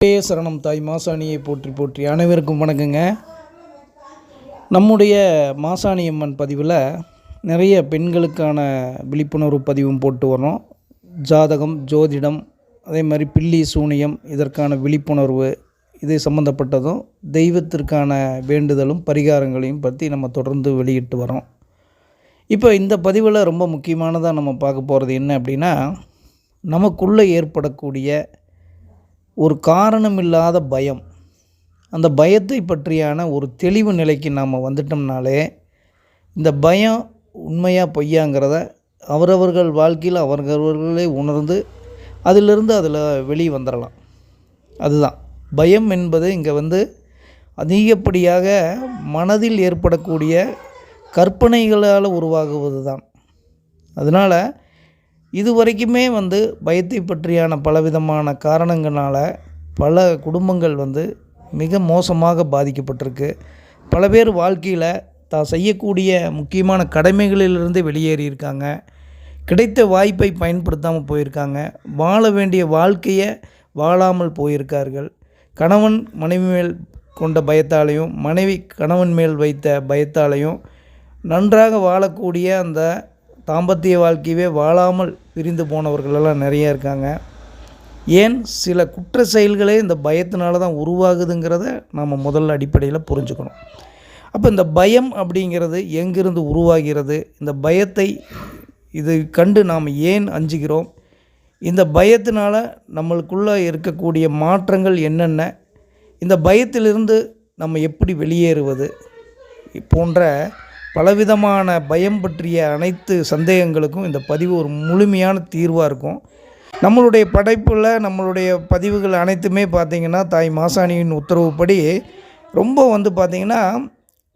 பே சரணம் தாய் மாசாணியை போற்றி போற்றி அனைவருக்கும் வணக்கங்க. நம்முடைய மாசாணி அம்மன் பதிவில் நிறைய பெண்களுக்கான விழிப்புணர்வு பதிவும் போட்டு வரோம் ஜாதகம் ஜோதிடம் அதே மாதிரி பில்லி சூனியம் இதற்கான விழிப்புணர்வு இது சம்மந்தப்பட்டதும் தெய்வத்திற்கான வேண்டுதலும் பரிகாரங்களையும் பற்றி நம்ம தொடர்ந்து வெளியிட்டு வரோம் இப்போ இந்த பதிவில் ரொம்ப முக்கியமானதாக நம்ம பார்க்க போகிறது என்ன அப்படின்னா நமக்குள்ளே ஏற்படக்கூடிய ஒரு காரணமில்லாத பயம். அந்த பயத்தை பற்றியான ஒரு தெளிவு நிலைக்கு நாம் வந்துட்டோம்னாலே இந்த பயம் உண்மையாக பொய்யாங்கிறத அவரவர்கள் வாழ்க்கையில் அவரவர்களே உணர்ந்து அதிலிருந்து அதில் வெளியே வந்துடலாம் அதுதான். பயம் என்பது இங்கே வந்து அதிகப்படியாக மனதில் ஏற்படக்கூடிய கற்பனைகளால் உருவாகுவது தான் அதனால் இது வரைக்குமே வந்து பயத்தை பற்றியான பலவிதமான காரணங்களால் பல குடும்பங்கள் வந்து மிக மோசமாக பாதிக்கப்பட்டிருக்கு. பல பேர் வாழ்க்கையில் தான் செய்யக்கூடிய முக்கியமான கடமைகளிலிருந்து வெளியேறியிருக்காங்க. கிடைத்த வாய்ப்பை பயன்படுத்தாமல் போயிருக்காங்க. வாழ வேண்டிய வாழ்க்கையை வாழாமல் போயிருக்கார்கள். கணவன் மனைவி மேல் கொண்ட பயத்தாலையும் மனைவி கணவன் மேல் வைத்த பயத்தாலையும் நன்றாக வாழக்கூடிய அந்த தாம்பத்திய வாழ்க்கையவே வாழாமல் பிரிந்து போனவர்களெல்லாம் நிறைய இருக்காங்க. ஏன்? சில குற்ற செயல்களே இந்த பயத்தினால தான் உருவாகுதுங்கிறத நம்ம முதல்ல அடிப்படையில் புரிஞ்சுக்கணும். அப்போ இந்த பயம் அப்படிங்கிறது எங்கிருந்து உருவாகிறது? இந்த பயத்தை இது கண்டு நாம் ஏன் அஞ்சுகிறோம்? இந்த பயத்தினால் நம்மளுக்குள்ளே இருக்கக்கூடிய மாற்றங்கள் என்னென்ன? இந்த பயத்திலிருந்து நம்ம எப்படி வெளியேறுவது? போன்ற பலவிதமான பயம் பற்றிய அனைத்து சந்தேகங்களுக்கும் இந்த பதிவு ஒரு முழுமையான தீர்வாக இருக்கும். நம்மளுடைய படைப்பில் நம்மளுடைய பதிவுகள் அனைத்துமே பார்த்திங்கன்னா தாய் மாசாணியின் உத்தரவுப்படி ரொம்ப வந்து பார்த்திங்கன்னா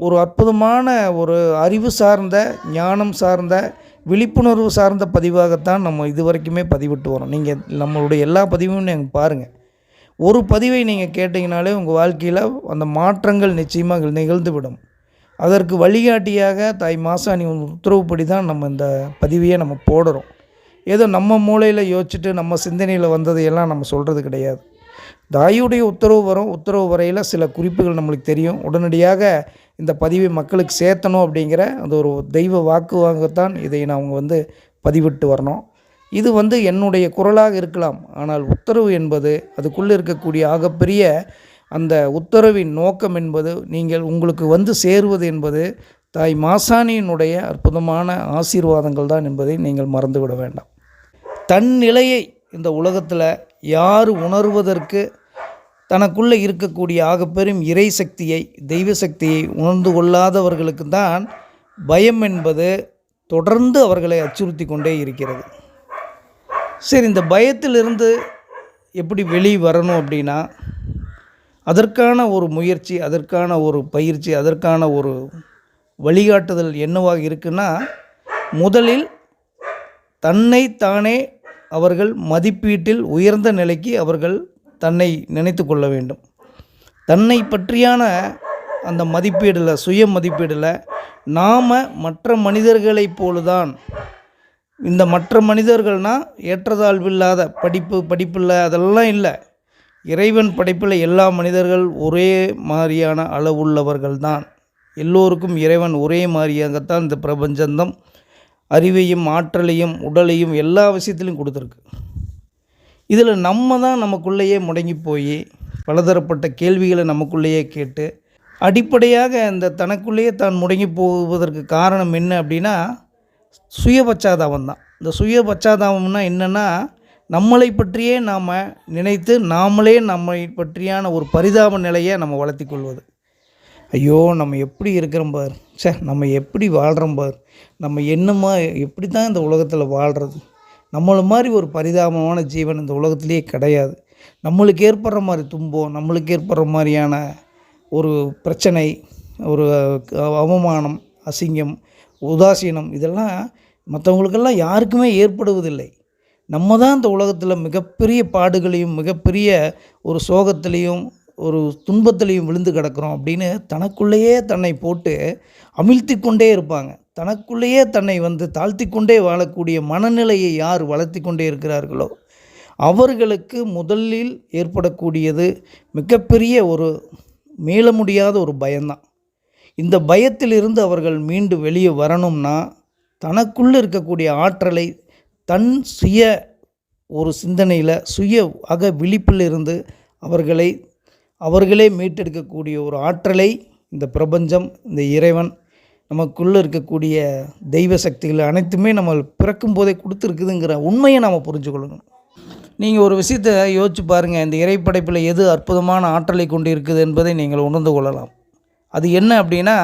ஒரு அற்புதமான ஒரு அறிவு சார்ந்த ஞானம் சார்ந்த விழிப்புணர்வு சார்ந்த பதிவாகத்தான் நம்ம இது வரைக்குமே பதிவிட்டு வரோம். நீங்கள் நம்மளுடைய எல்லா பதிவும் நீங்கள் பாருங்கள் ஒரு பதிவை நீங்கள் கேட்டிங்கனாலே உங்கள் வாழ்க்கையில் அந்த மாற்றங்கள் நிச்சயமாக நிகழ்ந்துவிடும் அதற்கு வழிகாட்டியாக தாய் மாசாணி உத்தரவுப்படி தான் நம்ம இந்த பதிவையே நம்ம போடுறோம். ஏதோ நம்ம மூளையில் யோசிச்சுட்டு நம்ம சிந்தனையில் வந்ததையெல்லாம் நம்ம சொல்கிறது கிடையாது. தாயுடைய உத்தரவு வரும். உத்தரவு வரையில் சில குறிப்புகள் நம்மளுக்கு தெரியும். உடனடியாக இந்த பதிவை மக்களுக்கு சேர்த்தணும் அப்படிங்கிற அந்த ஒரு தெய்வ வாக்குவாகத்தான் இதை நான் அவங்க வந்து பதிவிட்டு வரணும். இது வந்து என்னுடைய குரலாக இருக்கலாம். ஆனால் உத்தரவு என்பது அதுக்குள்ளே இருக்கக்கூடிய ஆகப்பெரிய அந்த உத்தரவின் நோக்கம் என்பது நீங்கள் உங்களுக்கு வந்து சேருவது என்பது தாய் மாசாணியினுடைய அற்புதமான ஆசீர்வாதங்கள் தான் என்பதை நீங்கள் மறந்துவிட வேண்டாம். தன் நிலையை இந்த உலகத்தில் யார் உணர்வதற்கு தனக்குள்ளே இருக்கக்கூடிய ஆகப்பெரும் இறை சக்தியை தெய்வ சக்தியை உணர்ந்து கொள்ளாதவர்களுக்கு தான் பயம் என்பது தொடர்ந்து அவர்களை அச்சுறுத்தி கொண்டே இருக்கிறது. சரி இந்த பயத்திலிருந்து எப்படி வெளியே வரணும் அப்படின்னா அதற்கான ஒரு முயற்சி அதற்கான ஒரு பயிற்சி அதற்கான ஒரு வழிகாட்டுதல் என்னவாக இருக்குன்னா முதலில் தன்னை தானே அவர்கள் மதிப்பீட்டில் உயர்ந்த நிலைக்கு அவர்கள் தன்னை நினைத்து கொள்ள வேண்டும். தன்னை பற்றியான அந்த மதிப்பீடில் சுய மதிப்பீடில் நாம் மற்ற மனிதர்களைப் போலுதான். இந்த மற்ற மனிதர்கள்னால் ஏற்றத்தாழ்வில்லாத படிப்பு படிப்பில்லை அதெல்லாம் இல்லை. இறைவன் படைப்பில் எல்லா மனிதர்கள் ஒரே மாதிரியான அளவுள்ளவர்கள்தான். எல்லோருக்கும் இறைவன் ஒரே மாதிரியாகத்தான் இந்த பிரபஞ்சந்தம் அறிவையும் ஆற்றலையும் உடலையும் எல்லா விஷயத்திலையும் கொடுத்துருக்கு. இதில் நம்ம தான் நமக்குள்ளேயே முடங்கி போய் பலதரப்பட்ட கேள்விகளை நமக்குள்ளேயே கேட்டு அடிப்படையாக இந்த தனக்குள்ளேயே தான் முடங்கி போவதற்கு காரணம் என்ன அப்படின்னா சுயபச்சாதாபம் தான். இந்த சுயபச்சாதாபம்னா என்னென்னா நம்மளை பற்றியே நாம் நினைத்து நாமளே நம்மை பற்றியான ஒரு பரிதாப நிலையை நம்ம வளர்த்தி கொள்வது. ஐயோ நம்ம எப்படி இருக்கிறோம் பார்? சே நம்ம எப்படி வாழ்கிறோம் பார்? நம்ம என்னமா எப்படி தான் இந்த உலகத்தில் வாழ்கிறது நம்மளை மாதிரி ஒரு பரிதாபமான ஜீவன் இந்த உலகத்துலேயே கிடையாது. நம்மளுக்கு ஏற்படுற மாதிரி துன்பம் நம்மளுக்கு ஏற்படுற மாதிரியான ஒரு பிரச்சனை ஒரு அவமானம் அசிங்கம் உதாசீனம் இதெல்லாம் மற்றவங்களுக்கெல்லாம் யாருக்குமே ஏற்படுவதில்லை. நம்ம தான் இந்த உலகத்தில் மிகப்பெரிய பாடுகளையும் மிகப்பெரிய ஒரு சோகத்திலையும் ஒரு துன்பத்திலையும் விழுந்து கிடக்கிறோம் அப்படின்னு தனக்குள்ளேயே தன்னை போட்டு அமிழ்த்தி கொண்டே இருப்பாங்க. தனக்குள்ளேயே தன்னை வந்து தாழ்த்தி கொண்டே வாழக்கூடிய மனநிலையை யார் வளர்த்தி கொண்டே இருக்கிறார்களோ அவர்களுக்கு முதலில் ஏற்படக்கூடியது மிகப்பெரிய ஒரு மீள முடியாத ஒரு பயம்தான். இந்த பயத்திலிருந்து அவர்கள் மீண்டு வெளியே வரணும்னா தனக்குள்ளே இருக்கக்கூடிய ஆற்றலை தன் சுய ஒரு சிந்தனையில் சுய அக விழிப்பில் இருந்து அவர்களை அவர்களே மீட்டெடுக்கக்கூடிய ஒரு ஆற்றலை இந்த பிரபஞ்சம் இந்த இறைவன் நமக்குள்ளே இருக்கக்கூடிய தெய்வ சக்திகள் அனைத்துமே நம்ம பிறக்கும் போதே கொடுத்துருக்குதுங்கிற உண்மையை நாம் புரிஞ்சுக்கொள்ளணும். நீங்கள் ஒரு விஷயத்தை யோசிச்சு பாருங்கள் இந்த இறைப்படைப்பில் எது அற்புதமான ஆற்றலை கொண்டு இருக்குது என்பதை நீங்கள் உணர்ந்து கொள்ளலாம். அது என்ன அப்படின்னா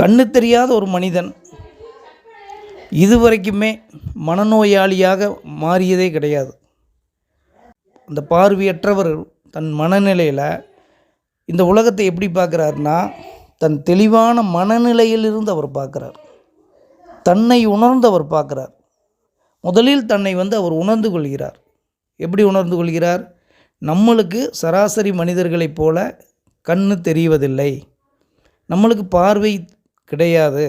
கண்ணு தெரியாத ஒரு மனிதன் இதுவரைக்குமே மனநோயாளியாக மாறியதே கிடையாது. அந்த பார்வையற்றவர் தன் மனநிலையில் இந்த உலகத்தை எப்படி பார்க்குறாருன்னா தன் தெளிவான மனநிலையிலிருந்து அவர் பார்க்குறார். தன்னை உணர்ந்து அவர் பார்க்குறார். முதலில் தன்னை வந்து அவர் உணர்ந்து கொள்கிறார். எப்படி உணர்ந்து கொள்கிறார்? நம்மளுக்கு சராசரி மனிதர்களைப் போல கண்ணு தெரிவதில்லை. நம்மளுக்கு பார்வை கிடையாது.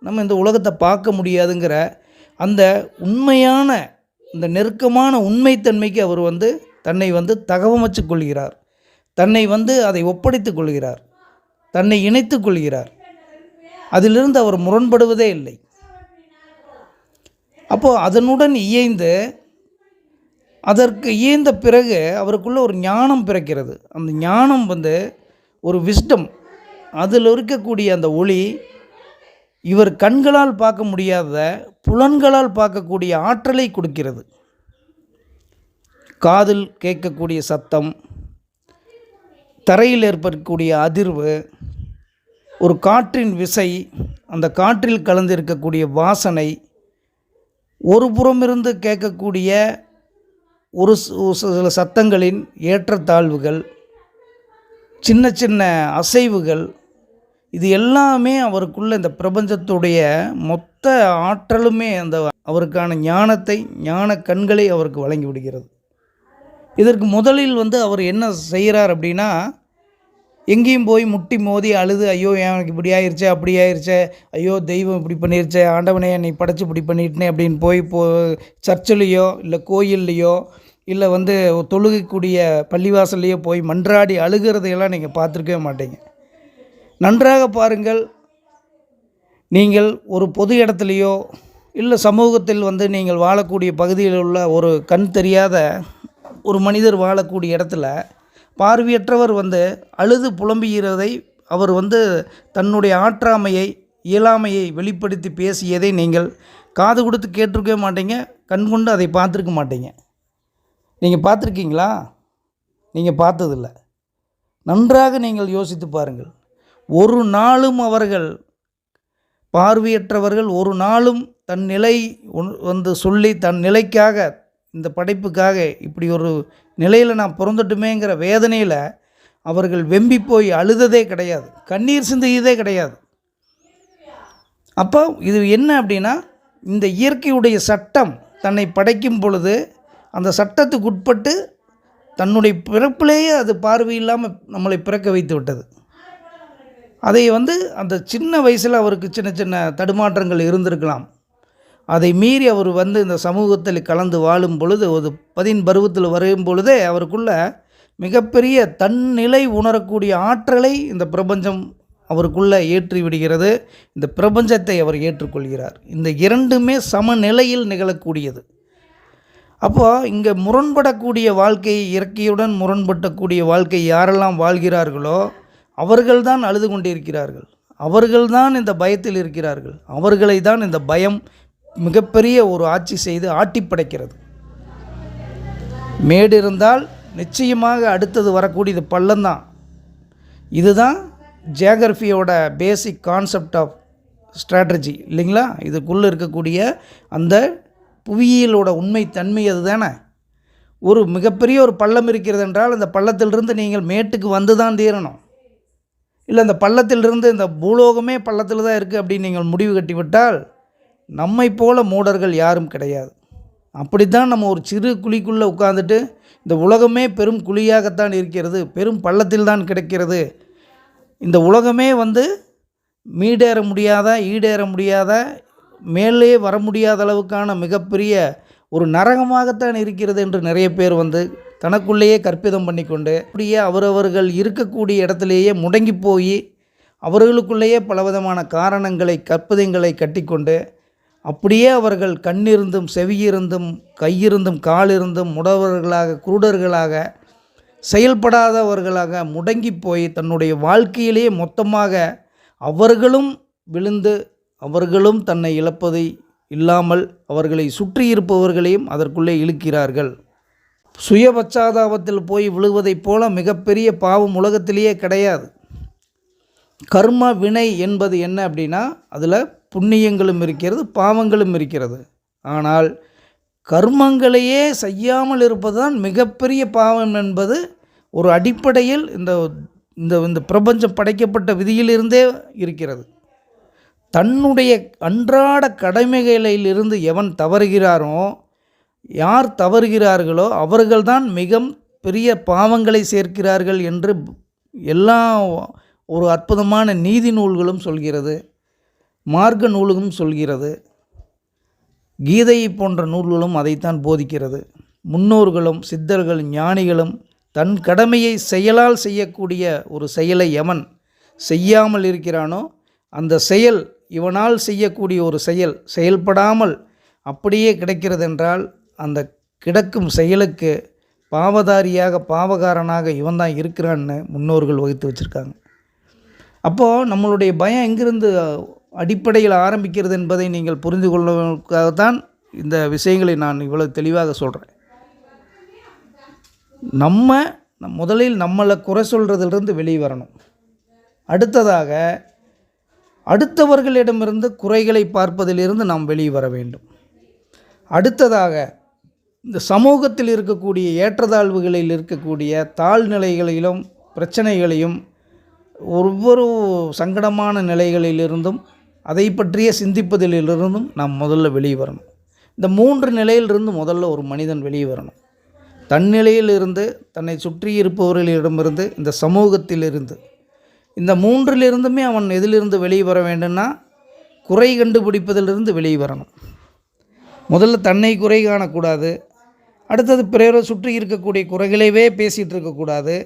நம்ம இந்த உலகத்தை பார்க்க முடியாதுங்கிற அந்த உண்மையான இந்த நெருக்கமான உண்மைத்தன்மைக்கு அவர் வந்து தன்னை வந்து தகவமைச்சு கொள்கிறார். தன்னை வந்து அதை ஒப்படைத்து கொள்கிறார். தன்னை இணைத்து கொள்கிறார். அதிலிருந்து அவர் முரண்படுவதே இல்லை. அப்போது அதனுடன் இயைந்து அதற்கு இயைந்த பிறகு அவருக்குள்ளே ஒரு ஞானம் பிறக்கிறது. அந்த ஞானம் வந்து ஒரு விஸ்டம் அதில் இருக்கக்கூடிய அந்த ஒளி இவர் கண்களால் பார்க்க முடியாத புலன்களால் பார்க்கக்கூடிய ஆற்றலை கொடுக்கிறது. காதில் கேட்கக்கூடிய சத்தம் தரையில் ஏற்படக்கூடிய அதிர்வு ஒரு காற்றின் விசை அந்த காற்றில் கலந்து இருக்கக்கூடிய வாசனை ஒரு புறமிருந்து கேட்கக்கூடிய ஒரு ஒரு சில சத்தங்களின் ஏற்றத்தாழ்வுகள் சின்ன சின்ன அசைவுகள் இது எல்லாமே அவருக்குள்ள இந்த பிரபஞ்சத்துடைய மொத்த ஆற்றலுமே அந்த அவருக்கான ஞானத்தை ஞான கண்களை அவருக்கு வழங்கி விடுகிறது. இதற்கு முதலில் வந்து அவர் என்ன செய்கிறார் அப்படின்னா எங்கேயும் போய் முட்டி மோதி அழுது ஐயோ எனக்கு இப்படி ஆயிடுச்சே அப்படி ஆயிருச்சே ஐயோ தெய்வம் இப்படி பண்ணிருச்சே ஆண்டவனே என்னை படைச்சு இப்படி பண்ணிட்டனே அப்படின்னு போய் போ சர்ச்சிலேயோ இல்லை கோயில்லையோ இல்லை வந்து தொழுகக்கூடிய பள்ளிவாசல்லையோ போய் மன்றாடி அழுகிறதையெல்லாம் நீங்கள் பார்த்துருக்கவே மாட்டீங்க. நன்றாக பாருங்கள். நீங்கள் ஒரு பொது இடத்துலையோ இல்லை சமூகத்தில் வந்து நீங்கள் வாழக்கூடிய பகுதியில் உள்ள ஒரு கண் தெரியாத ஒரு மனிதர் வாழக்கூடிய இடத்துல பார்வையற்றவர் வந்து அழுது புலம்புகிறதை அவர் வந்து தன்னுடைய ஆற்றாமையை இயலாமையை வெளிப்படுத்தி பேசியதை நீங்கள் காது கொடுத்து கேட்டிருக்கவே மாட்டீங்க கண் கொண்டு அதை பார்த்துருக்க மாட்டீங்க. நீங்கள் பார்த்துருக்கீங்களா? நீங்கள் பார்த்ததில்ல. நன்றாக நீங்கள் யோசித்து பாருங்கள். ஒரு நாளும் அவர்கள் பார்வையற்றவர்கள் ஒரு நாளும் தன் நிலை வந்து சொல்லி தன் நிலைக்காக இந்த படைப்புக்காக இப்படி ஒரு நிலையில் நான் பிறந்துட்டுமேங்கிற வேதனையில் அவர்கள் வெம்பி போய் அழுததே கிடையாது. கண்ணீர் சிந்தியதே கிடையாது. அப்போ இது என்ன அப்படின்னா இந்த இயற்கையுடைய சட்டம் தன்னை படைக்கும் பொழுது அந்த சட்டத்துக்கு உட்பட்டு தன்னுடைய பிறப்பிலேயே அது பார்வையில்லாமல் நம்மளை பிறக்க வைத்து விட்டது. அதை வந்து அந்த சின்ன வயசில் அவருக்கு சின்ன சின்ன தடுமாற்றங்கள் இருந்திருக்கலாம். அதை மீறி அவர் வந்து இந்த சமூகத்தில் கலந்து வாழும் பொழுது ஒரு பதின் பருவத்தில் வரையும் பொழுதே அவருக்குள்ள மிகப்பெரிய தன்னிலை உணரக்கூடிய ஆற்றலை இந்த பிரபஞ்சம் அவருக்குள்ளே ஏற்றி விடுகிறது இந்த பிரபஞ்சத்தை அவர் ஏற்றுக்கொள்கிறார். இந்த இரண்டுமே சமநிலையில் நிகழக்கூடியது. அப்போது இங்கே முரண்படக்கூடிய வாழ்க்கை இயற்கையுடன் முரண்படக்கூடிய வாழ்க்கை யாரெல்லாம் வாழ்கிறார்களோ அவர்கள்தான் அழுது கொண்டிருக்கிறார்கள். அவர்கள்தான் இந்த பயத்தில் இருக்கிறார்கள். அவர்களை தான் இந்த பயம் மிகப்பெரிய ஒரு ஆட்சி செய்து ஆட்டி படைக்கிறது. மேடு இருந்தால் நிச்சயமாக அடுத்தது வரக்கூடியது பள்ளம்தான். இதுதான் ஜியாகிரஃபியோட பேசிக் கான்செப்ட் ஆஃப் ஸ்ட்ராட்டஜி இல்லைங்களா? இதுக்குள்ளே இருக்கக்கூடிய அந்த புவியியலோட உண்மை தன்மை அது தானே ஒரு மிகப்பெரிய ஒரு பள்ளம் இருக்கிறது என்றால் அந்த பள்ளத்திலிருந்து நீங்கள் மேட்டுக்கு வந்து தான் தீரணும். இல்லை இந்த பள்ளத்திலிருந்து இந்த பூலோகமே பள்ளத்தில் தான் இருக்குது அப்படின்னு நீங்கள் முடிவு கட்டிவிட்டால் நம்மை போல மூடர்கள் யாரும் கிடையாது. அப்படித்தான் நம்ம ஒரு சிறு குழிக்குள்ளே உட்காந்துட்டு இந்த உலகமே பெரும் குழியாகத்தான் இருக்கிறது பெரும் பள்ளத்தில் தான் கிடைக்கிறது. இந்த உலகமே வந்து மீடேற முடியாத ஈடேற முடியாத மேலே வர முடியாத அளவுக்கான மிகப்பெரிய ஒரு நரகமாகத்தான் இருக்கிறது என்று நிறைய பேர் வந்து தனக்குள்ளேயே கற்பிதம் பண்ணிக்கொண்டு அப்படியே அவரவர்கள் இருக்கக்கூடிய இடத்துலையே முடங்கி போய் அவர்களுக்குள்ளேயே பலவிதமான காரணங்களை கற்பிதங்களை கட்டிக்கொண்டு அப்படியே அவர்கள் கண்ணிருந்தும் செவியிருந்தும் கையிருந்தும் காலிருந்தும் முடவர்களாக குருடர்களாக செயல்படாதவர்களாக முடங்கி போய் தன்னுடைய வாழ்க்கையிலேயே மொத்தமாக அவர்களும் விழுந்து அவர்களும் தன்னை இழப்பதை இல்லாமல் அவர்களை சுற்றி இருப்பவர்களையும் அதற்குள்ளே இழுக்கிறார்கள். சுய பச்சாதாபத்தில் போய் விழுவதைப் போல மிகப்பெரிய பாவம் உலகத்திலேயே கிடையாது. கர்ம வினை என்பது என்ன அப்படின்னா அதில் புண்ணியங்களும் இருக்கிறது பாவங்களும் இருக்கிறது. ஆனால் கர்மங்களையே செய்யாமல் இருப்பது தான் மிகப்பெரிய பாவம் என்பது ஒரு அடிப்படையில் இந்த இந்த இந்த பிரபஞ்சம் படைக்கப்பட்ட விதியிலிருந்தே இருக்கிறது. தன்னுடைய அன்றாட கடமைகளிலிருந்து எவன் தவறுகிறாரோ யார் தவறுகிறார்களோ அவர்கள்தான் மிக பெரிய பாவங்களை சேர்க்கிறார்கள் என்று எல்லா ஒரு அற்புதமான நீதி நூல்களும் சொல்கிறது மார்க்க நூல்களும் சொல்கிறது கீதை போன்ற நூல்களும் அதைத்தான் போதிக்கிறது. முன்னோர்களும் சித்தர்கள் ஞானிகளும் தன் கடமையை செயலால் செய்யக்கூடிய ஒரு செயலை எவன் செய்யாமல் இருக்கிறானோ அந்த செயல் இவனால் செய்யக்கூடிய ஒரு செயல் செயல்படாமல் அப்படியே கிடைக்கிறது என்றால் அந்த கிடக்கும் செயலுக்கு பாவதாரியாக பாவகாரனாக இவன் தான் இருக்கிறான்னு முன்னோர்கள் வகுத்து வச்சுருக்காங்க. அப்போது நம்மளுடைய பயம் எங்கிருந்து அடிப்படையில் ஆரம்பிக்கிறது என்பதை நீங்கள் புரிந்து கொள்வதற்காகத்தான் இந்த விஷயங்களை நான் இவ்வளவு தெளிவாக சொல்கிறேன் நம்ம முதலில் நம்மளை குறை சொல்கிறதுலேருந்து வெளியே வரணும். அடுத்ததாக அடுத்தவர்களிடமிருந்து குறைகளை பார்ப்பதிலிருந்து நாம் வெளியே வர வேண்டும். அடுத்ததாக இந்த சமூகத்தில் இருக்கக்கூடிய ஏற்றத்தாழ்வுகளில் இருக்கக்கூடிய தாழ்நிலைகளிலும் பிரச்சனைகளையும் ஒவ்வொரு சங்கடமான நிலைகளிலிருந்தும் அதை பற்றிய சிந்திப்பதிலிருந்தும் நாம் முதல்ல வெளியே வரணும். இந்த மூன்று நிலையிலிருந்து முதல்ல ஒரு மனிதன் வெளியே வரணும். தன்னிலையிலிருந்து தன்னை சுற்றி இருப்பவர்களிடமிருந்து இந்த சமூகத்திலிருந்து. இந்த மூன்றிலிருந்துமே அவன் எதிலிருந்து வெளியே வர வேண்டும்னா குறை கண்டுபிடிப்பதிலிருந்து வெளியே வரணும். முதல்ல தன்னை குறை காணக்கூடாது. அடுத்தது பிறரை சுற்றி இருக்கக்கூடிய குறைகளைவே பேசிகிட்டு இருக்கக்கூடாது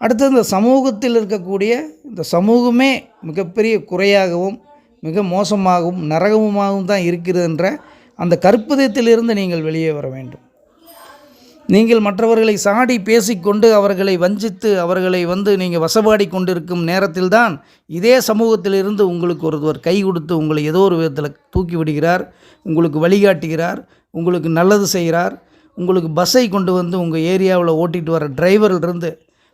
அடுத்தது இந்த சமூகத்தில் இருக்கக்கூடிய இந்த சமூகமே மிகப்பெரிய குறையாகவும் மிக மோசமாகவும் நரகமுமாகவும் தான் இருக்கிறது என்ற அந்த கற்புதயத்திலிருந்து நீங்கள் வெளியே வர வேண்டும். நீங்கள் மற்றவர்களை சாடி பேசிக்கொண்டு அவர்களை வஞ்சித்து அவர்களை வந்து நீங்கள் வசப்பாடி கொண்டிருக்கும் நேரத்தில்தான் இதே சமூகத்திலிருந்து உங்களுக்கு ஒருவர் கை கொடுத்து உங்களை ஏதோ ஒரு விதத்தில் தூக்கி விடுகிறார் உங்களுக்கு வழிகாட்டுகிறார் உங்களுக்கு நல்லது செய்கிறார் உங்களுக்கு பஸ்ஸை கொண்டு வந்து உங்கள் ஏரியாவில் ஓட்டிகிட்டு வர டிரைவரிலிருந்து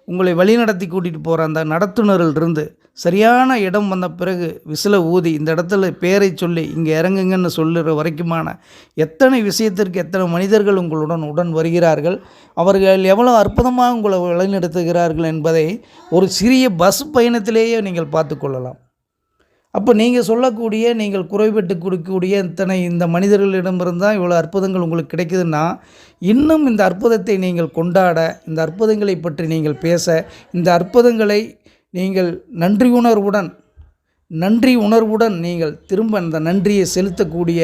உங்களை வழிநடத்தி கூட்டிகிட்டு போகிற அந்த நடத்துனரிலிருந்து சரியான இடம் வந்த பிறகு விசில ஊதி இந்த இடத்துல பேரை சொல்லி இங்கே இறங்குங்கன்னு சொல்லுற வரைக்குமான எத்தனை விஷயத்திற்கு எத்தனை மனிதர்கள் உங்களுடன் உடன் வருகிறார்கள் அவர்கள் எவ்வளோ அற்புதமாக உங்களை வழிநடத்துகிறார்கள் என்பதை ஒரு சிறிய பஸ் பயணத்திலேயே நீங்கள் பார்த்து கொள்ளலாம். அப்போ நீங்கள் சொல்லக்கூடிய நீங்கள் குறைபட்டு கொடுக்கக்கூடிய இத்தனை இந்த மனிதர்களிடமிருந்து தான் இவ்வளோ அற்புதங்கள் உங்களுக்கு கிடைக்குதுன்னா இன்னும் இந்த அற்புதத்தை நீங்கள் கொண்டாட இந்த அற்புதங்களை பற்றி நீங்கள் பேச இந்த அற்புதங்களை நீங்கள் நன்றி உணர்வுடன் நன்றி உணர்வுடன் நீங்கள் திரும்ப அந்த நன்றியை செலுத்தக்கூடிய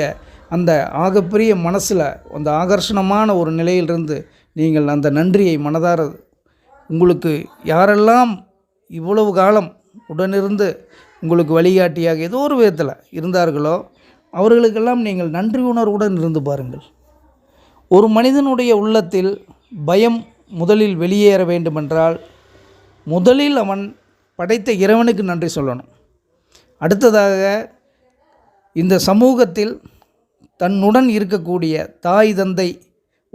அந்த ஆகப்பெரிய மனசில் அந்த ஆகர்ஷணமான ஒரு நிலையிலிருந்து நீங்கள் அந்த நன்றியை மனதார உங்களுக்கு யாரெல்லாம் இவ்வளவு காலம் உடனிருந்து உங்களுக்கு வழிகாட்டியாக ஏதோ ஒரு விதத்தில் இருந்தார்களோ அவர்களுக்கெல்லாம் நீங்கள் நன்றி உணர்வுடன் இருந்து பாருங்கள். ஒரு மனிதனுடைய உள்ளத்தில் பயம் முதலில் வெளியேற வேண்டுமென்றால் முதலில் அவன் படைத்த இறைவனுக்கு நன்றி சொல்லணும். அடுத்ததாக இந்த சமூகத்தில் தன்னுடன் இருக்கக்கூடிய தாய் தந்தை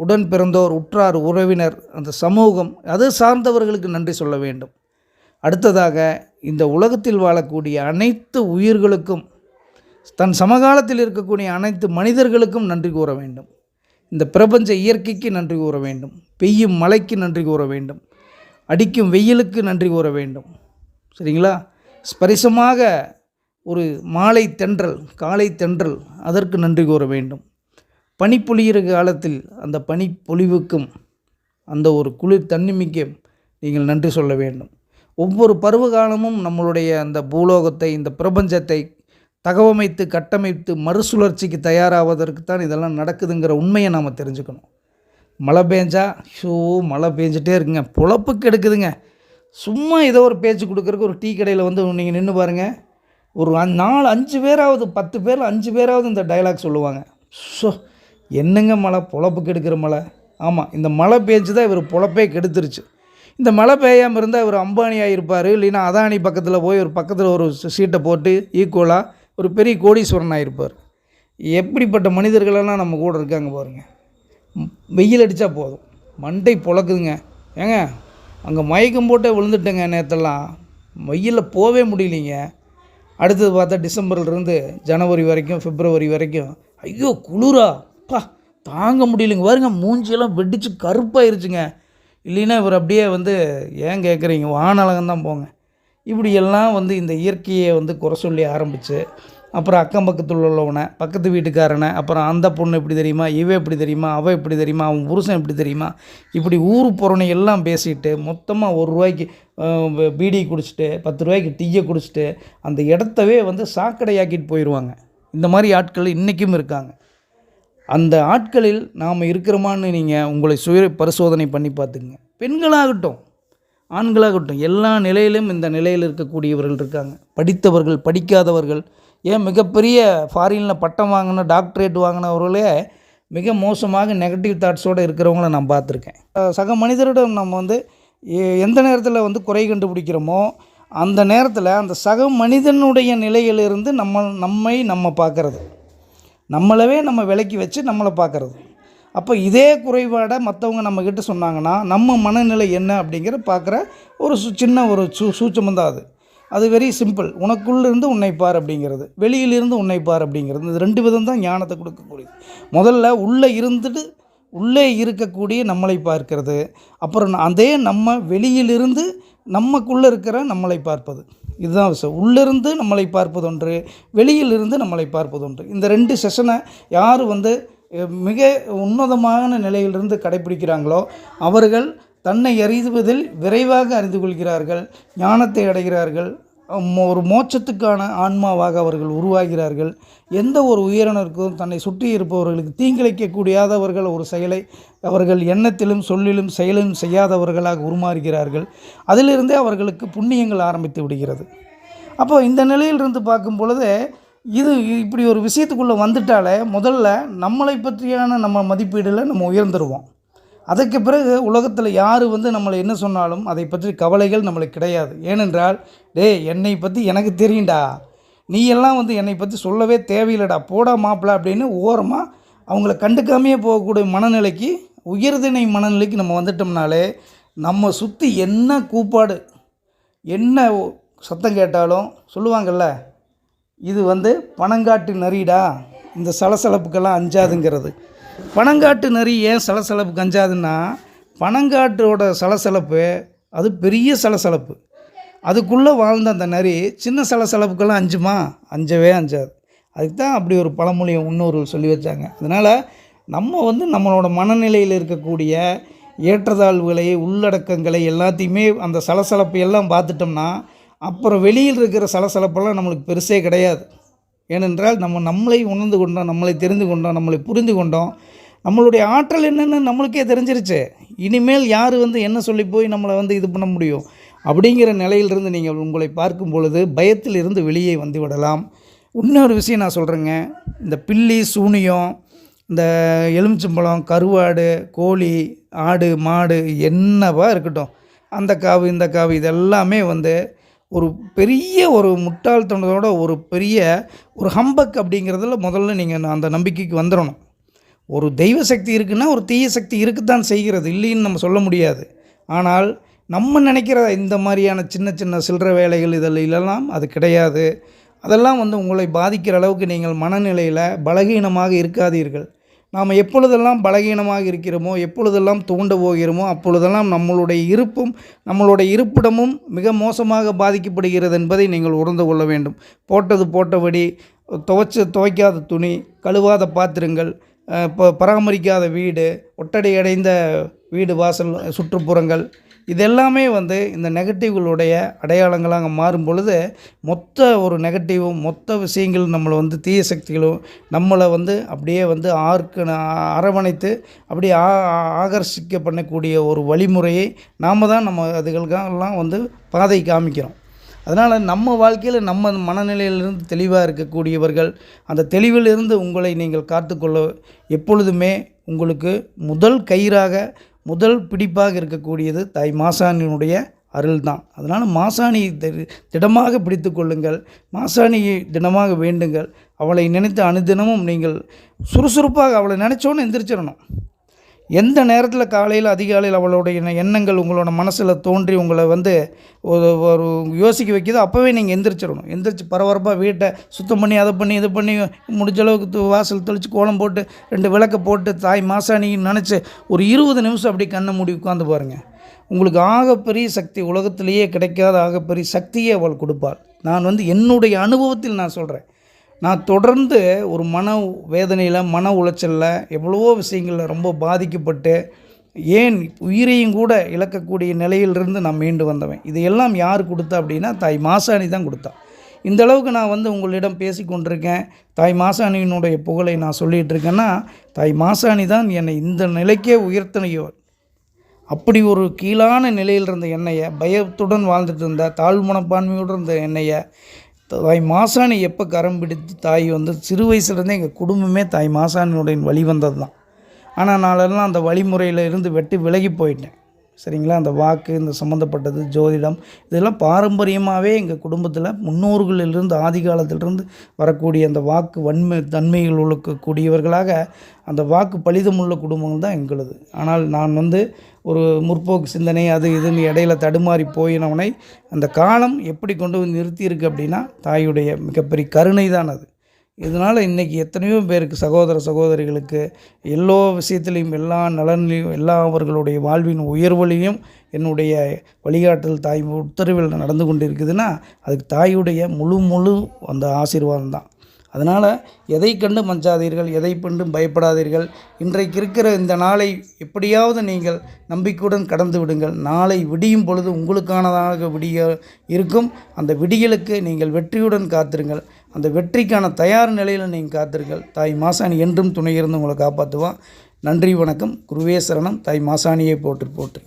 உடன் பிறந்தோர் உற்றார் உறவினர் அந்த சமூகம் அது சார்ந்தவர்களுக்கு நன்றி சொல்ல வேண்டும். அடுத்ததாக இந்த உலகத்தில் வாழக்கூடிய அனைத்து உயிர்களுக்கும் தன் சமகாலத்தில் இருக்கக்கூடிய அனைத்து மனிதர்களுக்கும் நன்றி கூற வேண்டும். இந்த பிரபஞ்ச இயற்கைக்கு நன்றி கூற வேண்டும். பெய்யும் மழைக்கு நன்றி கூற வேண்டும். அடிக்கும் வெயிலுக்கு நன்றி கூற வேண்டும். சரிங்களா? ஸ்பரிசமாக ஒரு மாலை தென்றல் காலை தென்றல் அதற்கு நன்றி கூற வேண்டும். பனி பொழியிற காலத்தில் அந்த பனி பொழிவுக்கும் அந்த ஒரு குளிர் தன்னிமைக்கும் நீங்கள் நன்றி சொல்ல வேண்டும். ஒவ்வொரு பருவகாலமும் நம்மளுடைய அந்த பூலோகத்தை இந்த பிரபஞ்சத்தை தகவமைத்து கட்டமைத்து மறுசுழற்சிக்கு தயாராவதற்கு தான் இதெல்லாம் நடக்குதுங்கிற உண்மையை நாம் தெரிஞ்சுக்கணும். மழை பெஞ்சா ஷோ மழை பெஞ்சிட்டே இருக்குங்க. பொழப்புக்கு எடுக்குதுங்க. சும்மா ஏதோ ஒரு பேச்சு கொடுக்குறக்கு ஒரு டீ கடையில் வந்து நீங்கள் நின்று பாருங்கள் ஒரு அந் நாலு அஞ்சு பேராவது பத்து பேர் அஞ்சு பேராவது இந்த டைலாக் சொல்லுவாங்க. ஸோ என்னங்க மழை? பொழப்புக்கு எடுக்கிற மழை? ஆமாம் இந்த மழை பேஞ்சு தான் இவர் பொழப்பே கெடுத்துருச்சு. இந்த மழை பெய்யாமல் இருந்தால் இவர் அம்பானி இருப்பார் இல்லைன்னா அதானி பக்கத்தில் போய் ஒரு பக்கத்தில் ஒரு சீட்டை போட்டு ஈக்குவலாக ஒரு பெரிய கோடீஸ்வரன் ஆகிருப்பார் எப்படிப்பட்ட மனிதர்களெல்லாம் நம்ம கூட இருக்காங்க பாருங்கள் வெயில் அடித்தா போதும். மண்டை புழக்குதுங்க. ஏங்க அங்கே மயக்கம் போட்டே விழுந்துட்டேங்க நேற்றெல்லாம் வெயிலில் போகவே முடியலைங்க. அடுத்தது பார்த்தா டிசம்பர்லேருந்து ஜனவரி வரைக்கும் பிப்ரவரி வரைக்கும். ஐயோ குளிரா? பா தாங்க முடியலைங்க. பாருங்க மூஞ்சியெல்லாம் வெடிச்சு கருப்பாயிருச்சுங்க. இல்லைன்னா இவர் அப்படியே வந்து ஏன் கேட்குறீங்க வானழகம் தான் போங்க. இப்படியெல்லாம் வந்து இந்த இயற்கையை வந்து குறை சொல்லி ஆரம்பித்து அப்புறம் அக்கம் பக்கத்தில் உள்ளவனை பக்கத்து வீட்டுக்காரனை அப்புறம் அந்த பொண்ணு எப்படி தெரியுமா? இவ எப்படி தெரியுமா? அவள் எப்படி தெரியுமா? அவன் புருஷன் எப்படி தெரியுமா? இப்படி ஊர் புறனை எல்லாம் பேசிட்டு மொத்தமாக ஒரு ரூபாய்க்கு பீடி குடிச்சிட்டு பத்து ரூபாய்க்கு டீயை குடிச்சிட்டு அந்த இடத்தவே வந்து சாக்கடையாக்கிட்டு போயிடுவாங்க இந்த மாதிரி ஆட்கள் இன்றைக்கும் இருக்காங்க. அந்த ஆட்களில் நாம் இருக்கிறோமான்னு நீங்கள் உங்களை சுய பரிசோதனை பண்ணி பார்த்துங்க பெண்களாகட்டும் ஆண்களாகட்டும் எல்லா நிலையிலும் இந்த நிலையில் இருக்கக்கூடியவர்கள் இருக்காங்க. படித்தவர்கள் படிக்காதவர்கள். ஏன் மிகப்பெரிய ஃபாரினில் பட்டம் வாங்கின டாக்டரேட் வாங்கினவர்களே மிக மோசமாக நெகட்டிவ் தாட்ஸோடு இருக்கிறவங்கள நான் பார்த்துருக்கேன். சக மனிதரிடம் நம்ம வந்து எந்த நேரத்தில் வந்து குறை கண்டுபிடிக்கிறோமோ அந்த நேரத்தில் அந்த சக மனிதனுடைய நிலையிலிருந்து நம்ம நம்மை நம்ம பார்க்கறது. நம்மளவே நம்ம விலக்கி வச்சு நம்மளை பார்க்குறது. அப்போ இதே குறைபாடை மற்றவங்க நம்மக்கிட்ட சொன்னாங்கன்னா நம்ம மனநிலை என்ன அப்படிங்கிற பார்க்குற ஒரு சு சின்ன ஒரு சூ சூச்சம் தான் அது. அது வெரி சிம்பிள் உனக்குள்ளிருந்து உன்னை பார் அப்படிங்கிறது. வெளியிலிருந்து உன்னை பார் அப்படிங்கிறது. இது ரெண்டு விதம் தான் ஞானத்தை கொடுக்கக்கூடியது. முதல்ல உள்ளே இருந்துட்டு உள்ளே இருக்கக்கூடிய நம்மளை பார்க்கிறது. அப்புறம் அதே நம்ம வெளியிலிருந்து நமக்குள்ளே இருக்கிற நம்மளை பார்ப்பது. இதுதான் விஷயம். உள்ளிருந்து நம்மளை பார்ப்பதொன்று வெளியிலிருந்து நம்மளை பார்ப்பதொன்று இந்த ரெண்டு செஷனை யார் வந்து மிக உன்னதமான நிலையிலிருந்து கடைபிடிக்கிறாங்களோ அவர்கள் தன்னை அறிவதில் விரைவாக அறிந்து கொள்கிறார்கள் ஞானத்தை அடைகிறார்கள் மோ- ஒரு மோட்சத்துக்கான ஆன்மாவாக அவர்கள் உருவாகிறார்கள். எந்த ஒரு உயிரினருக்கும் தன்னை சுற்றி இருப்பவர்களுக்கு தீங்கிழைக்கக்கூடியாதவர்கள் ஒரு செயலை அவர்கள் எண்ணத்திலும் சொல்லிலும் செயலிலும் செய்யாதவர்களாக உருமாறுகிறார்கள். அதிலிருந்தே அவர்களுக்கு புண்ணியங்கள் ஆரம்பித்து விடுகிறது. அப்போ இந்த நிலையிலிருந்து பார்க்கும் பொழுது இது இப்படி ஒரு விஷயத்துக்குள்ளே வந்துட்டாலே முதல்ல நம்மளை பற்றியான நம்ம மதிப்பீடில் நம்ம உயர்ந்துருவோம். அதற்கு பிறகு உலகத்தில் யார் வந்து நம்மளை என்ன சொன்னாலும் அதை பற்றி கவலைகள் நம்மளுக்கு கிடையாது. ஏனென்றால் டேய் என்னை பற்றி எனக்கு தெரியும்டா. நீ எல்லாம் வந்து என்னை பற்றி சொல்லவே தேவையில்லைடா. போடா மாப்பிள அப்படின்னு ஓரமாக அவங்கள கண்டுக்காமையே போகக்கூடிய மனநிலைக்கு உயர்திணை மனநிலைக்கு நம்ம வந்துட்டோம்னாலே நம்ம சுற்றி என்ன கூப்பாடு என்ன சத்தம் கேட்டாலும் சொல்லுவாங்கள்ல இது வந்து பனங்காட்டு நரிடா இந்த சலசலப்புக்கெல்லாம் அஞ்சாதுங்கிறது. பனங்காட்டு நரி ஏன் சலசலப்புக்கு அஞ்சாதுன்னா பனங்காட்டோட சலசலப்பு அது பெரிய சலசலப்பு. அதுக்குள்ளே வாழ்ந்த அந்த நரி சின்ன சலசலப்புக்கெல்லாம் அஞ்சுமா? அஞ்சவே அஞ்சாது. அதுக்கு தான் அப்படி ஒரு பழமொழியை முன்னோர்கள் சொல்லி வச்சாங்க. அதனால் நம்ம வந்து நம்மளோட மனநிலையில் இருக்கக்கூடிய ஏற்றத்தாழ்வுகளை உள்ளடக்கங்களை எல்லாத்தையுமே அந்த சலசலப்பை எல்லாம் பார்த்துட்டோம்னா அப்புறம் வெளியில் இருக்கிற சலசலப்பெல்லாம் நம்மளுக்கு பெருசே கிடையாது. ஏனென்றால் நம்ம நம்மளை உணர்ந்து கொண்டோம் நம்மளை தெரிந்து கொண்டோம் நம்மளை புரிந்து கொண்டோம். நம்மளுடைய ஆற்றல் என்னென்னு நம்மளுக்கே தெரிஞ்சிருச்சு. இனிமேல் யார் வந்து என்ன சொல்லி போய் நம்மளை வந்து இது பண்ண முடியும்? அப்படிங்கிற நிலையிலிருந்து நீங்கள் உங்களை பார்க்கும் பொழுது பயத்தில் இருந்து வெளியே வந்து விடலாம். இன்னொரு விஷயம் நான் சொல்கிறேங்க இந்த பில்லி சூனியம் இந்த எலுமிச்சம்பழம் கருவாடு கோழி ஆடு மாடு என்னவா இருக்கட்டும். அந்த காவு இந்த காவு இதெல்லாமே வந்து ஒரு பெரிய ஒரு முட்டாள்தனத்தோட ஒரு பெரிய ஒரு ஹம்பக் அப்படிங்கிறதுல முதல்ல நீங்கள் அந்த நம்பிக்கைக்கு வந்துடணும் ஒரு தெய்வ சக்தி இருக்குன்னா ஒரு தீய சக்தி இருக்குத்தான் செய்கிறது இல்லைன்னு நம்ம சொல்ல முடியாது. ஆனால் நம்ம நினைக்கிற இந்த மாதிரியான சின்ன சின்ன சில்லற வேலைகள் இதில் இல்லைலாம் அது கிடையாது. அதெல்லாம் வந்து உங்களை பாதிக்கிற அளவுக்கு நீங்கள் மனநிலையில் பலகீனமாக இருக்காதீர்கள். நாம் எப்பொழுதெல்லாம் பலகீனமாக இருக்கிறோமோ எப்பொழுதெல்லாம் தூண்ட போகிறோமோ அப்பொழுதெல்லாம் நம்மளுடைய இருப்பும் நம்மளுடைய இருப்பிடமும் மிக மோசமாக பாதிக்கப்படுகிறது என்பதை நீங்கள் உணர்ந்து கொள்ள வேண்டும். போட்டது போட்டபடி துவைச்ச துவைக்காத துணி கழுவாத பாத்திரங்கள் இப்போ ப- பராமரிக்காத வீடு ஒட்டடை அடைந்த வீடு வாசல் சுற்றுப்புறங்கள் இதெல்லாமே வந்து இந்த நெகட்டிவ்களுடைய அடையாளங்களாக மாறும் பொழுது மொத்த ஒரு நெகட்டிவும் மொத்த விஷயங்கள் நம்மளை வந்து தீய சக்திகளும் நம்மளை வந்து அப்படியே வந்து ஆர்க்கு அரவணைத்து அப்படியே ஆ ஆகர்ஷிக்க பண்ணக்கூடிய ஒரு வழிமுறையை நாம் தான் நம்ம அதுகளுக்கெல்லாம் வந்து பாதை காமிக்கிறோம். அதனால் நம்ம வாழ்க்கையில் நம்ம மனநிலையிலிருந்து தெளிவாக இருக்கக்கூடியவர்கள் அந்த தெளிவிலிருந்து உங்களை நீங்கள் காத்துக்கொள்ள எப்பொழுதுமே உங்களுக்கு முதல் கயிறாக முதல் பிடிப்பாக இருக்கக்கூடியது தாய் மாசாணியினுடைய அருள் தான் அதனால் மாசாணி திடமாக பிடித்து கொள்ளுங்கள். மாசாணியை தினமாக வேண்டுங்கள். அவளை நினைத்து அனுதினமும் நீங்கள் சுறுசுறுப்பாக அவளை நினச்சோன்னு எந்திரிச்சிடணும். எந்த நேரத்தில் காலையில் அதிகாலையில் அவளுடைய எண்ணங்கள் உங்களோட மனசில் தோன்றி உங்களை வந்து ஒரு ஒரு யோசிக்க வைக்கிதோ அப்போவே நீங்கள் எந்திரிச்சிடணும். எந்திரிச்சு பரபரப்பாக வீட்டை சுத்தம் பண்ணி அதை பண்ணி இது பண்ணி முடிஞ்ச அளவுக்கு வாசல் தெளித்து கோலம் போட்டு ரெண்டு விளக்க போட்டு தாய் மாசாணின்னு நினச்சி ஒரு இருபது நிமிஷம் அப்படி கண்ணை மூடி உட்காந்து பாருங்கள் உங்களுக்கு ஆகப்பெரிய சக்தி உலகத்திலேயே கிடைக்காத ஆகப்பெரிய சக்தியை அவள் கொடுப்பாள். நான் வந்து என்னுடைய அனுபவத்தில் நான் சொல்கிறேன் நான் தொடர்ந்து ஒரு மன வேதனையில் மன உளைச்சலில் எவ்வளவோ விஷயங்களில் ரொம்ப பாதிக்கப்பட்டு ஏன் உயிரையும் கூட இழக்கக்கூடிய நிலையிலிருந்து நான் மீண்டு வந்தவன். இதையெல்லாம் யார் கொடுத்தா அப்படின்னா தாய் மாசாணி தான் கொடுத்தா. இந்த அளவுக்கு நான் வந்து உங்களிடம் பேசி கொண்டிருக்கேன். தாய் மாசாணியினுடைய புகழை நான் சொல்லிகிட்டு இருக்கேன்னா தாய் மாசாணி தான் என்னை இந்த நிலைக்கே உயர்த்தனையோர். அப்படி ஒரு கீழான நிலையில் இருந்த என்னையை பயத்துடன் வாழ்ந்துட்டு இருந்த தாழ்வு மனப்பான்மையோடு இருந்த எண்ணெயை தாய் மாசாணி எப்போ கரம் பிடித்து தாய் வந்து சிறு வயசுலேருந்தே எங்கள் குடும்பமே தாய் மாசாணியுடைய வழி வந்தது தான் ஆனால் நாளெல்லாம் அந்த வழிமுறையில் இருந்து வெட்டி விலகி போயிட்டேன். சரிங்களா? அந்த வாக்கு இந்த சம்மந்தப்பட்டது ஜோதிடம் இதெல்லாம் பாரம்பரியமாகவே எங்கள் குடும்பத்தில் முன்னோர்களிலிருந்து ஆதி காலத்திலிருந்து வரக்கூடிய அந்த வாக்கு வன்மை தன்மைகள் உள்ளக்கூடியவர்களாக அந்த வாக்கு பலிதமுள்ள குடும்பங்கள் தான் எங்களது. ஆனால் நான் வந்து ஒரு முற்போக்கு சிந்தனை அது இதுன்னு இடையில தடுமாறி போயினவனை அந்த காலம் எப்படி கொண்டு வந்து நிறுத்தியிருக்கு அப்படின்னா தாயுடைய மிகப்பெரிய கருணை தான் அது. இதனால் இன்றைக்கி எத்தனையோ பேருக்கு சகோதர சகோதரிகளுக்கு எல்லா விஷயத்துலையும் எல்லா நலன்லையும் எல்லா அவர்களுடைய வாழ்வின் உயர்வுலையும் என்னுடைய வழிகாட்டல் தாய் உத்தரவில் நடந்து கொண்டு இருக்குதுன்னா அதுக்கு தாயுடைய முழு முழு அந்த ஆசீர்வாதம் தான். அதனால் எதை கண்டு மஞ்சாதீர்கள் எதை கண்டும் பயப்படாதீர்கள். இன்றைக்கு இருக்கிற இந்த நாளை எப்படியாவது நீங்கள் நம்பிக்கையுடன் கடந்து விடுங்கள். நாளை விடியும் பொழுது உங்களுக்கானதாக விடிய இருக்கும். அந்த விடியலுக்கு நீங்கள் வெற்றியுடன் காத்திருங்கள். அந்த வெற்றிக்கான தயார் நிலையில் நீங்கள் காத்திருங்கள். தாய் மாசாணி என்றும் துணை இருந்து உங்களை காப்பாற்றுவான். நன்றி வணக்கம். குருவே சரணம். தாய் மாசாணியை போற்றி போற்றி.